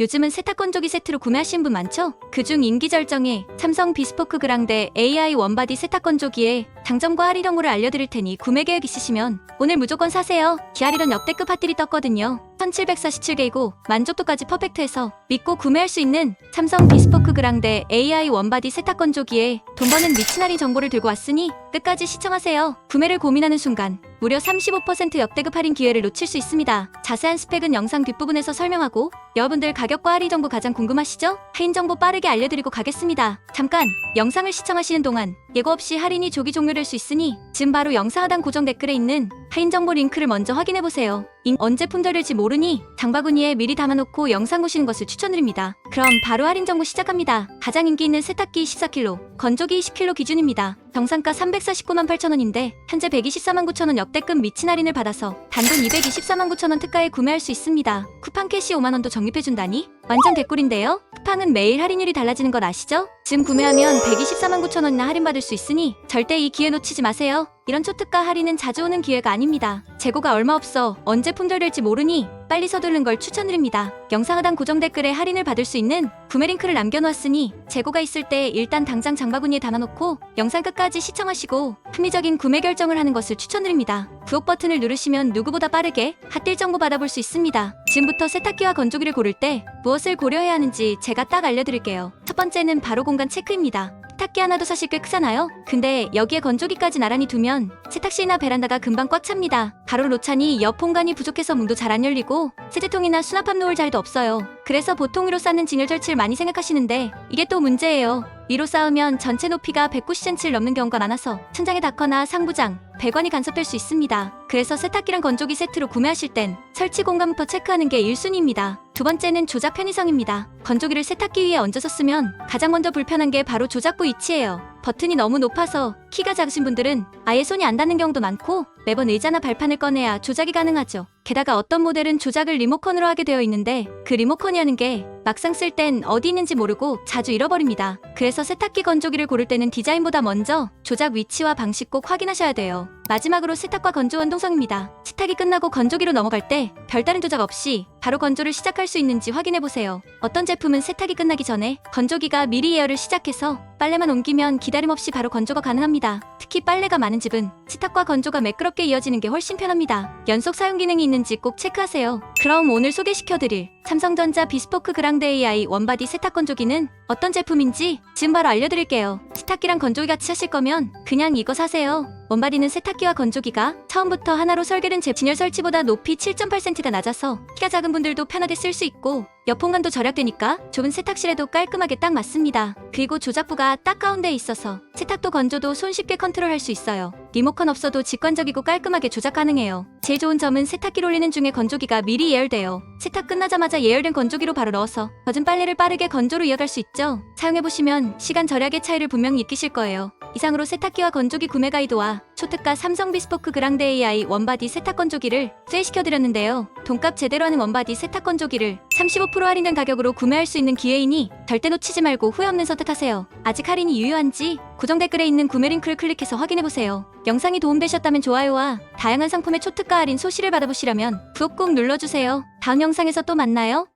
요즘은 세탁 건조기 세트로 구매하시는 분 많죠? 그중 인기 절정의 삼성 비스포크 그랑데 AI 원바디 세탁 건조기에 장점과 할인 정보를 알려드릴 테니 구매 계획 있으시면 오늘 무조건 사세요. 기아리던 역대급 핫딜이 떴거든요. 1747개이고 만족도까지 퍼펙트해서 믿고 구매할 수 있는 삼성 비스포크 그랑데 AI 원바디 세탁 건조기에 돈 버는 미친 할인 정보를 들고 왔으니 끝까지 시청하세요. 구매를 고민하는 순간 무려 35% 역대급 할인 기회를 놓칠 수 있습니다. 자세한 스펙은 영상 뒷부분에서 설명하고 여러분들 가격과 할인 정보 가장 궁금하시죠? 할인 정보 빠르게 알려드리고 가겠습니다. 잠깐 영상을 시청하시는 동안 예고 없이 할인이 조기 종료될 수 있으니 지금 바로 영상 하단 고정 댓글에 있는 할인 정보 링크를 먼저 확인해 보세요. 인 언제 품절될지 모르니 장바구니에 미리 담아놓고 영상 보시는 것을 추천드립니다. 그럼 바로 할인 정보 시작합니다. 가장 인기 있는 세탁기 14kg, 건조기 20kg 기준입니다. 정상가 349만 8천원인데 현재 124만 9천원 역대급 미친 할인을 받아서 단돈 224만 9천원 특가에 구매할 수 있습니다. 쿠팡 캐시 5만원도 적립해준다니? 완전 개꿀인데요? 쿠팡은 매일 할인율이 달라지는 것 아시죠? 지금 구매하면 124만 9천 원이나 할인받을 수 있으니 절대 이 기회 놓치지 마세요. 이런 초특가 할인은 자주 오는 기회가 아닙니다. 재고가 얼마 없어 언제 품절될지 모르니 빨리 서두르는 걸 추천드립니다. 영상 하단 고정 댓글에 할인을 받을 수 있는 구매 링크를 남겨놓았으니 재고가 있을 때 일단 당장 장바구니에 담아놓고 영상 끝까지 시청하시고 합리적인 구매 결정을 하는 것을 추천드립니다. 구독 버튼을 누르시면 누구보다 빠르게 핫딜 정보 받아볼 수 있습니다. 지금부터 세탁기와 건조기를 고를 때 무엇을 고려해야 하는지 제가 딱 알려드릴게요. 첫 번째는 바로 공간 체크입니다. 세탁기 하나도 사실 꽤 크잖아요? 근데 여기에 건조기까지 나란히 두면 세탁실이나 베란다가 금방 꽉 찹니다. 가로 놓자니 옆 공간이 부족해서 문도 잘 안 열리고 세제통이나 수납함 놓을 자리도 없어요. 그래서 보통 위로 쌓는 진열 설치를 많이 생각하시는데 이게 또 문제예요. 위로 쌓으면 전체 높이가 190cm를 넘는 경우가 많아서 천장에 닿거나 상부장, 배관이 간섭될 수 있습니다. 그래서 세탁기랑 건조기 세트로 구매하실 땐 설치 공간부터 체크하는 게 1순위입니다. 두 번째는 조작 편의성입니다. 건조기를 세탁기 위에 얹어서 쓰면 가장 먼저 불편한 게 바로 조작부 위치예요. 버튼이 너무 높아서 키가 작으신 분들은 아예 손이 안 닿는 경우도 많고 매번 의자나 발판을 꺼내야 조작이 가능하죠. 게다가 어떤 모델은 조작을 리모컨으로 하게 되어 있는데 그 리모컨이라는 게 막상 쓸 땐 어디 있는지 모르고 자주 잃어버립니다. 그래서 세탁기 건조기를 고를 때는 디자인보다 먼저 조작 위치와 방식 꼭 확인하셔야 돼요. 마지막으로 세탁과 건조 원동성입니다. 세탁이 끝나고 건조기로 넘어갈 때 별다른 조작 없이 바로 건조를 시작할 수 있는지 확인해 보세요. 어떤 제품은 세탁이 끝나기 전에 건조기가 미리 예열을 시작해서 빨래만 옮기면 기다림 없이 바로 건조가 가능합니다. 특히 빨래가 많은 집은 세탁과 건조가 매끄럽게 이어지는 게 훨씬 편합니다. 연속 사용 기능이 있는지 꼭 체크하세요. 그럼 오늘 소개시켜드릴 삼성전자 비스포크 그랑데 AI 원바디 세탁 건조기는 어떤 제품인지 지금 바로 알려드릴게요. 세탁기랑 건조기 같이 하실 거면 그냥 이거 사세요. 원바디는 세탁기와 건조기가 처음부터 하나로 설계된 제 진열 설치보다 높이 7.8cm가 낮아서 키가 작은 분들도 편하게 쓸 수 있고 옆 공간도 절약되니까 좁은 세탁실에도 깔끔하게 딱 맞습니다. 그리고 조작부가 딱 가운데에 있어서 세탁도 건조도 손쉽게 컨트롤할 수 있어요. 리모컨 없어도 직관적이고 깔끔하게 조작 가능해요. 제일 좋은 점은 세탁기를 올리는 중에 건조기가 미리 예열돼요. 세탁 끝나자마자 예열된 건조기로 바로 넣어서 젖은 빨래를 빠르게 건조로 이어갈 수 있죠. 사용해보시면 시간 절약의 차이를 분명히 느끼실 거예요. 이상으로 세탁기와 건조기 구매 가이드와 초특가 삼성 비스포크 그랑데 AI 원바디 세탁 건조기를 소개시켜드렸는데요. 돈값 제대로 하는 원바디 세탁 건조기를 35% 할인된 가격으로 구매할 수 있는 기회이니 절대 놓치지 말고 후회 없는 선택하세요. 아직 할인이 유효한지 고정 댓글에 있는 구매 링크를 클릭해서 확인해보세요. 영상이 도움되셨다면 좋아요와 다양한 상품의 초특가 할인 소식을 받아보시려면 구독 꼭 눌러주세요. 다음 영상에서 또 만나요.